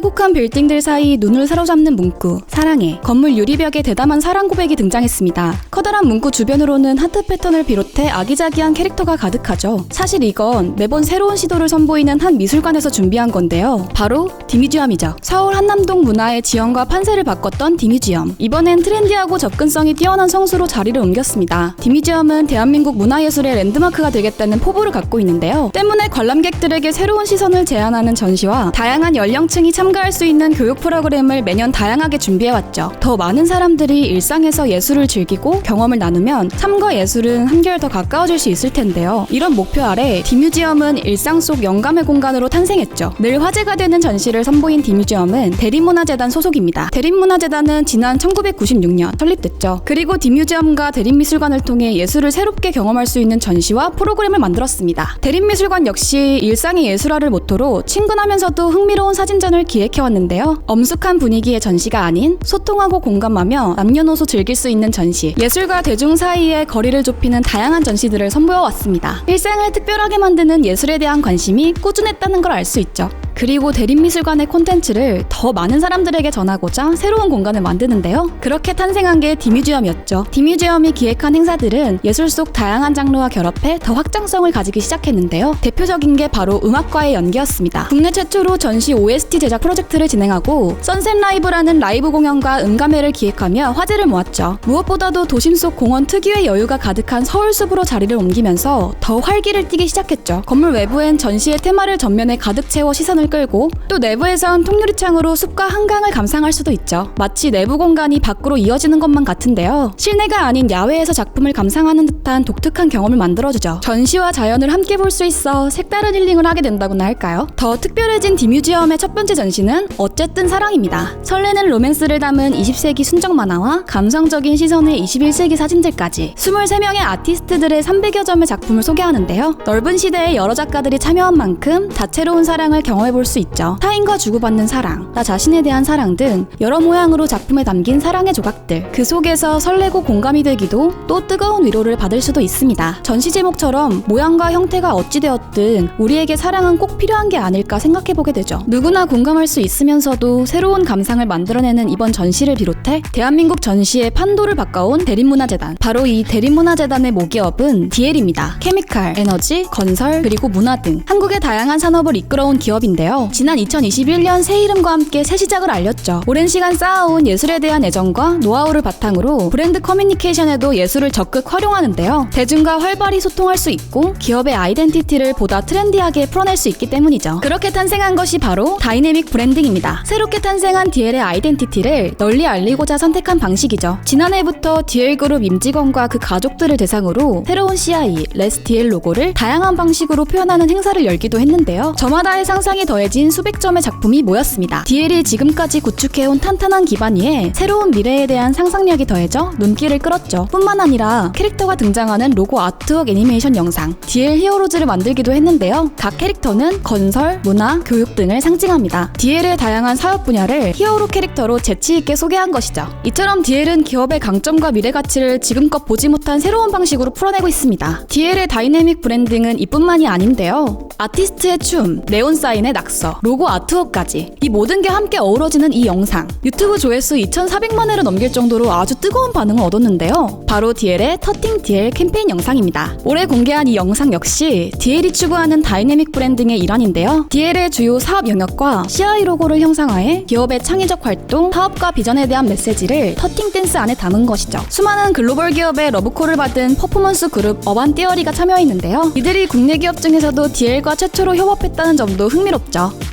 빼곡한 빌딩들 사이 눈을 사로잡는 문구 사랑해 건물 유리벽에 대담한 사랑 고백이 등장했습니다. 커다란 문구 주변으로는 하트 패턴을 비롯해 아기자기한 캐릭터가 가득하죠. 사실 이건 매번 새로운 시도를 선보이는 한 미술관에서 준비한 건데요. 바로 디뮤지엄이죠. 서울 한남동 문화의 지형과 판세를 바꿨던 디뮤지엄. 이번엔 트렌디하고 접근성이 뛰어난 성수로 자리를 옮겼습니다. 디뮤지엄은 대한민국 문화예술의 랜드마크가 되겠다는 포부를 갖고 있는데요. 때문에 관람객들에게 새로운 시선을 제안하는 전시와 다양한 연령층이 참 가할 수 있는 교육 프로그램을 매년 다양하게 준비해왔죠. 더 많은 사람들이 일상에서 예술을 즐기고 경험을 나누면 참과 예술은 한결 더 가까워질 수 있을 텐데요. 이런 목표 아래 디뮤지엄은 일상 속 영감의 공간으로 탄생했죠. 늘 화제가 되는 전시를 선보인 디뮤지엄은 대림문화재단 소속입니다. 대림문화재단은 지난 1996년 설립됐죠. 그리고 디뮤지엄과 대림미술관을 통해 예술을 새롭게 경험할 수 있는 전시와 프로그램을 만들었습니다. 대림미술관 역시 일상의 예술화를 모토로 친근하면서도 흥미로운 사진전을 기획 해왔는데요. 엄숙한 분위기의 전시가 아닌 소통하고 공감하며 남녀노소 즐길 수 있는 전시, 예술과 대중 사이의 거리를 좁히는 다양한 전시들을 선보여왔습니다. 일상을 특별하게 만드는 예술에 대한 관심이 꾸준했다는 걸 알 수 있죠. 그리고 대림미술관의 콘텐츠를 더 많은 사람들에게 전하고자 새로운 공간을 만드는데요. 그렇게 탄생한 게 디뮤지엄이었죠. 디뮤지엄이 기획한 행사들은 예술 속 다양한 장르와 결합해 더 확장성을 가지기 시작했는데요. 대표적인 게 바로 음악과의 연기였습니다. 국내 최초로 전시 OST 제작 프로젝트를 진행하고 선셋 라이브라는 라이브 공연과 음감회를 기획하며 화제를 모았죠. 무엇보다도 도심 속 공원 특유의 여유가 가득한 서울 숲으로 자리를 옮기면서 더 활기를 띠기 시작했죠. 건물 외부엔 전시의 테마를 전면에 가득 채워 시선을 끌고 또 내부에선 통유리창으로 숲과 한강을 감상할 수도 있죠. 마치 내부 공간이 밖으로 이어지는 것만 같은데요. 실내가 아닌 야외에서 작품을 감상하는 듯한 독특한 경험을 만들어주죠. 전시와 자연을 함께 볼 수 있어 색다른 힐링을 하게 된다고나 할까요? 더 특별해진 디뮤지엄의 첫 번째 전시는 어쨌든 사랑입니다. 설레는 로맨스를 담은 20세기 순정 만화와 감성적인 시선의 21세기 사진들까지 23명의 아티스트들의 300여 점의 작품을 소개하는데요. 넓은 시대에 여러 작가들이 참여한 만큼 다채로운 사랑을 경험해 볼수 있죠. 타인과 주고받는 사랑, 나 자신에 대한 사랑 등 여러 모양으로 작품에 담긴 사랑의 조각들. 그 속에서 설레고 공감이 되기도 또 뜨거운 위로를 받을 수도 있습니다. 전시 제목처럼 모양과 형태가 어찌되었든 우리에게 사랑은 꼭 필요한 게 아닐까 생각해 보게 되죠. 누구나 공감할 수 있으면서도 새로운 감상을 만들어내는 이번 전시를 비롯해 대한민국 전시의 판도를 바꿔온 대림문화재단. 바로 이 대림문화재단의 모기업은 DL입니다. 케미칼, 에너지, 건설, 그리고 문화 등 한국의 다양한 산업을 이끌어온 기업인데요. 지난 2021년 새 이름과 함께 새 시작을 알렸죠. 오랜 시간 쌓아온 예술에 대한 애정과 노하우를 바탕으로 브랜드 커뮤니케이션에도 예술을 적극 활용하는데요. 대중과 활발히 소통할 수 있고 기업의 아이덴티티를 보다 트렌디하게 풀어낼 수 있기 때문이죠. 그렇게 탄생한 것이 바로 다이내믹 브랜딩입니다. 새롭게 탄생한 DL의 아이덴티티를 널리 알리고자 선택한 방식이죠. 지난해부터 DL그룹 임직원과 그 가족들을 대상으로 새로운 CI, 레스 DL 로고를 다양한 방식으로 표현하는 행사를 열기도 했는데요. 저마다의 상상이 더해진 수백 점의 작품이 모였습니다. DL이 지금까지 구축해온 탄탄한 기반 위에 새로운 미래에 대한 상상력이 더해져 눈길을 끌었죠. 뿐만 아니라 캐릭터가 등장하는 로고 아트웍 애니메이션 영상, DL 히어로즈를 만들기도 했는데요. 각 캐릭터는 건설, 문화, 교육 등을 상징합니다. DL의 다양한 사업 분야를 히어로 캐릭터로 재치있게 소개한 것이죠. 이처럼 DL은 기업의 강점과 미래 가치를 지금껏 보지 못한 새로운 방식으로 풀어내고 있습니다. DL의 다이내믹 브랜딩은 이뿐만이 아닌데요. 아티스트의 춤, 네온 사인의 낙서, 로고 아트웍까지 이 모든 게 함께 어우러지는 이 영상 유튜브 조회수 2,400만 회를 넘길 정도로 아주 뜨거운 반응을 얻었는데요. 바로 DL의 터팅 DL 캠페인 영상입니다. 올해 공개한 이 영상 역시 DL이 추구하는 다이내믹 브랜딩의 일환인데요. DL의 주요 사업 영역과 CI 로고를 형상화해 기업의 창의적 활동, 사업과 비전에 대한 메시지를 터팅 댄스 안에 담은 것이죠. 수많은 글로벌 기업의 러브콜을 받은 퍼포먼스 그룹 어반 띠어리가 참여했는데요. 이들이 국내 기업 중에서도 DL과 최초로 협업했다는 점도 흥미롭 죠.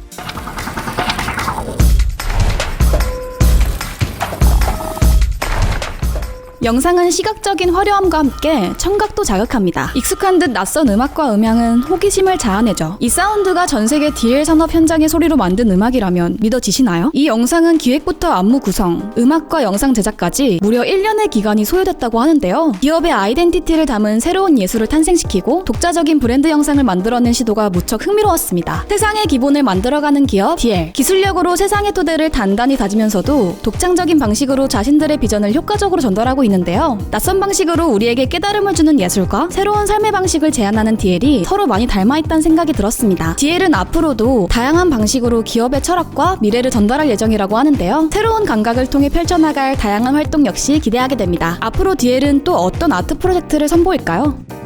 영상은 시각적인 화려함과 함께 청각도 자극합니다. 익숙한 듯 낯선 음악과 음향은 호기심을 자아내죠. 이 사운드가 전 세계 DL 산업 현장의 소리로 만든 음악이라면 믿어지시나요? 이 영상은 기획부터 안무 구성, 음악과 영상 제작까지 무려 1년의 기간이 소요됐다고 하는데요. 기업의 아이덴티티를 담은 새로운 예술을 탄생시키고 독자적인 브랜드 영상을 만들어낸 시도가 무척 흥미로웠습니다. 세상의 기본을 만들어가는 기업 DL. 기술력으로 세상의 토대를 단단히 다지면서도 독창적인 방식으로 자신들의 비전을 효과적으로 전달하고 있는데요. 낯선 방식으로 우리에게 깨달음을 주는 예술과 새로운 삶의 방식을 제안하는 디엘이 서로 많이 닮아있다는 생각이 들었습니다. 디엘은 앞으로도 다양한 방식으로 기업의 철학과 미래를 전달할 예정이라고 하는데요. 새로운 감각을 통해 펼쳐나갈 다양한 활동 역시 기대하게 됩니다. 앞으로 디엘은 또 어떤 아트 프로젝트를 선보일까요?